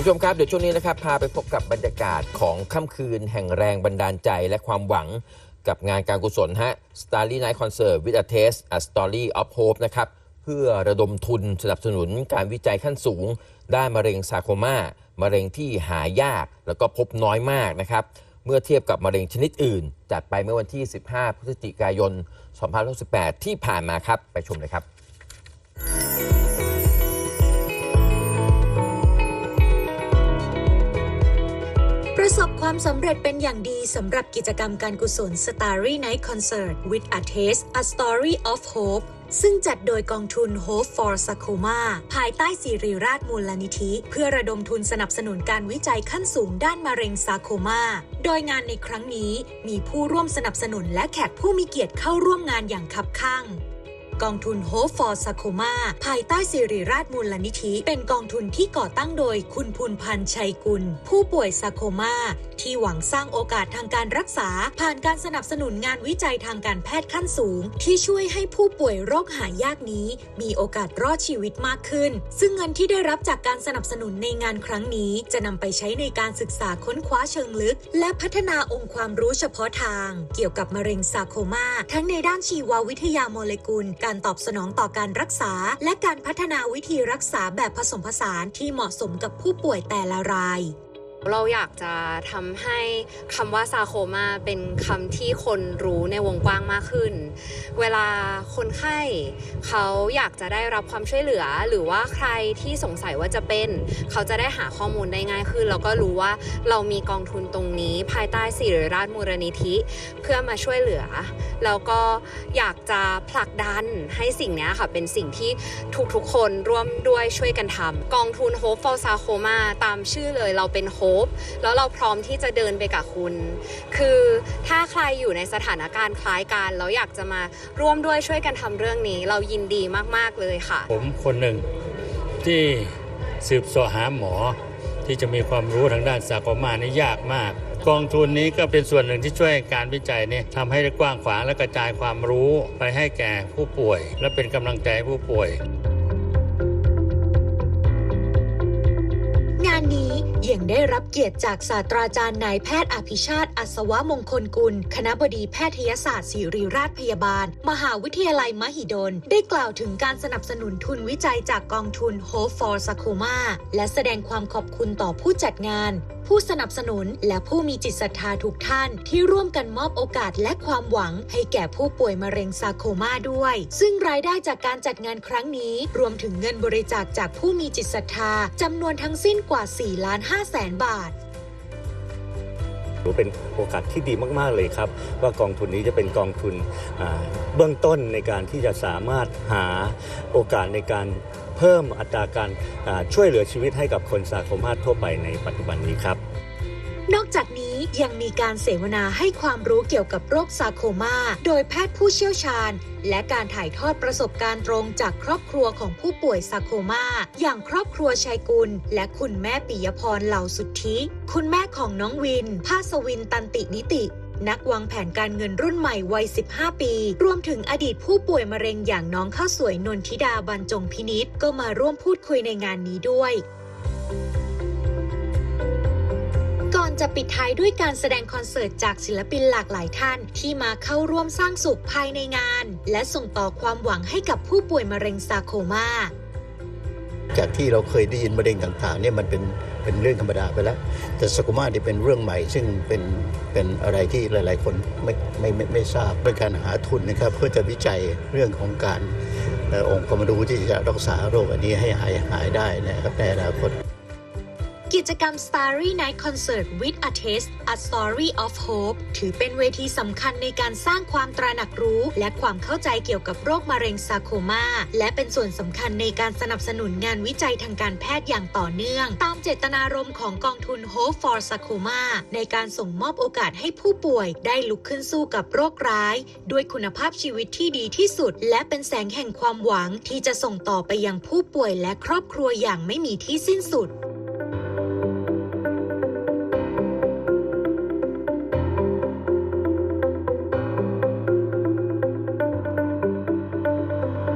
คุณผู้ชมครับ เดี๋ยวช่วงนี้นะครับ พาไปพบกับบรรยากาศของค่ำคืนแห่งแรงบันดาลใจและความหวังกับงานการกุศลฮะ Starry Night Concert with a Taste a Story of Hope นะครับ เพื่อระดมทุนสนับสนุนการวิจัยขั้นสูง ด้านมะเร็งซาร์โคมามะเร็งที่หายากแล้วก็พบน้อยมากนะครับ เมื่อเทียบกับมะเร็งชนิดอื่น จัดไปเมื่อวันที่ 15 พฤศจิกายน 2568 ที่ผ่านมาครับ ไปชมเลยครับ ประสบความสำเร็จเป็นอย่างดีสำหรับกิจกรรมการกุศล Starry Night Concert with a Taste a Story of Hope ซึ่งจัดโดยกองทุน Hope for Sarcoma ภายใต้สิริราชมูลนิธิ เพื่อระดมทุนสนับสนุนการวิจัยขั้นสูงด้านมะเร็งซาโคมาโดยงานในครั้งนี้มีผู้ร่วมสนับสนุนและแขกผู้มีเกียรติเข้าร่วมงานอย่างคับข้าง กองทุน Hope for Sarcoma ภายใต้สิริราชมูลนิธิ เป็นกองทุนที่ก่อตั้งโดยคุณภูนพันชัยกุล ผู้ป่วยซาโคมาที่หวังสร้างโอกาสทางการรักษา ผ่านการสนับสนุนงานวิจัยทางการแพทย์ขั้นสูง ที่ช่วยให้ผู้ป่วยโรคหายากนี้ มีโอกาสรอดชีวิตมากขึ้น ซึ่งเงินที่ได้รับจากการสนับสนุนในงานครั้งนี้ จะนำไปใช้ในการศึกษาค้นคว้าเชิงลึก และพัฒนาองค์ความรู้เฉพาะทาง เกี่ยวกับมะเร็งซาโคมาทั้งในด้านชีววิทยาโมเลกุลการตอบสนองต่อการรักษา และการพัฒนาวิธีรักษาแบบผสมผสานที่เหมาะสมกับผู้ป่วยแต่ละราย เราอยากจะทำให้คำว่าซาโคมาเป็นคำที่คนรู้ในวงกว้างมากขึ้น เวลาคนไข้เขาอยากจะได้รับความช่วยเหลือ หรือว่าใครที่สงสัยว่าจะเป็น เขาจะได้หาข้อมูลได้ง่ายขึ้น แล้วก็รู้ว่าเรามีกองทุนตรงนี้ ภายใต้สิริราชมูลนิธิ เพื่อมาช่วยเหลือ แล้วก็อยากจะผลักดันให้สิ่งนี้ค่ะเป็นสิ่งที่ทุกๆคนร่วมด้วยช่วยกันทำกองทุน Hope for Sarcoma ตามชื่อเลยเราเป็น Hope แล้วเราพร้อมที่จะเดินไปกับคุณ คือถ้าใครอยู่ในสถานการณ์คล้ายกันแล้วอยากจะมาร่วมด้วยช่วยกันทำเรื่องนี้ เรายินดีมากๆเลยค่ะ ผมคนหนึ่งที่สืบสาะหาหมอที่จะมีความรู้ทางด้านซาร์โคมานี่ยากมาก กองทุนนี้ก็เป็นส่วนหนึ่งที่ช่วยการวิจัยเนี่ยทำให้ได้กว้างขวางและกระจายความรู้ไปให้แก่ผู้ป่วย และเป็นกำลังใจให้ผู้ป่วย ยังได้รับเกียรติจากศาสตราจารย์นายแพทย์อภิชาติ อัศวมงคลกุล คณะบดีแพทยศาสตร์ศิริราชพยาบาล มหาวิทยาลัยมหิดล ได้กล่าวถึงการสนับสนุนทุนวิจัยจากกองทุน Hope for Sarcoma และแสดงความขอบคุณต่อผู้จัดงาน ผู้สนับสนุนและผู้มีจิตศรัทธาทุกท่าน ที่ร่วมกันมอบโอกาสและความหวัง ให้แก่ผู้ป่วยมะเร็งซาโคมาด้วย ซึ่งรายได้จากการจัดงานครั้งนี้ รวมถึงเงินบริจาคจากผู้มีจิตศรัทธาจำนวนทั้งสิ้นกว่า 4 ล้าน5แสนบาทถือเป็นโอกาสที่ดีมากๆเลยครับ ว่ากองทุนนี้จะเป็นกองทุนอ่าเบื้องต้นในการที่จะสามารถหาโอกาสในการเพิ่มอัตราการอ่าช่วยเหลือชีวิตให้กับคนซาร์โคมาทั่วไปในปัจจุบันนี้ครับ นอกจากนี้ ยังมีการเสวนาให้ความรู้เกี่ยวกับโรคซาโคมาโดยแพทย์ผู้เชี่ยวชาญ และการถ่ายทอดประสบการณ์ตรงจากครอบครัวของผู้ป่วยซาโคมาอย่างครอบครัวชัยกุล และคุณแม่ปิยพรเหล่าสุทธิ คุณแม่ของน้องวิน ภาสวินตันตินิตินักวางแผนการเงินรุ่นใหม่วัย 15 ปี รวมถึงอดีตผู้ป่วยมะเร็งอย่างน้องข้าวสวยนนทิดาบรรจงพินิษก็มาร่วมพูดคุยในงานนี้ด้วย จะปิดท้ายด้วยการแสดงคอนเสิร์ตจากศิลปินหลากหลายท่าน ที่มาเข้าร่วมสร้างสุขภายในงาน และส่งต่อความหวังให้กับผู้ป่วยมะเร็งซาโคมาจากที่เราเคยได้ยินมะเร็งต่างๆเนี่ยมันเป็นเป็นเรื่องธรรมดาไปแล้ว แต่สกุมาเนี่เป็นเรื่องใหม่ ซึ่งเป็นเป็นอะไรที่หลาย ๆ คนไม่ไม่ไม่ไม่ทราบเป็นการหาทุนนะครับเพื่อจะวิจัยเรื่องของการเอ่อองค์ความรู้ที่จะรักษาโรคอันนี้ให้หายหายได้นะครับในอนาคต กิจกรรม Starry Night Concert with a Taste a Story of Hope ถือเป็นเวทีสำคัญในการสร้างความตระหนักรู้ และความเข้าใจเกี่ยวกับโรคมะเร็งซาร์โคมาและเป็นส่วนสำคัญในการสนับสนุนงานวิจัยทางการแพทย์อย่างต่อเนื่อง ตามเจตนารมณ์ของกองทุน Hope for Sarcoma ในการส่งมอบโอกาสให้ผู้ป่วยได้ลุกขึ้นสู้กับโรคร้าย ด้วยคุณภาพชีวิตที่ดีที่สุด และเป็นแสงแห่งความหวังที่จะส่งต่อไปยังผู้ป่วยและครอบครัวอย่างไม่มีที่สิ้นสุด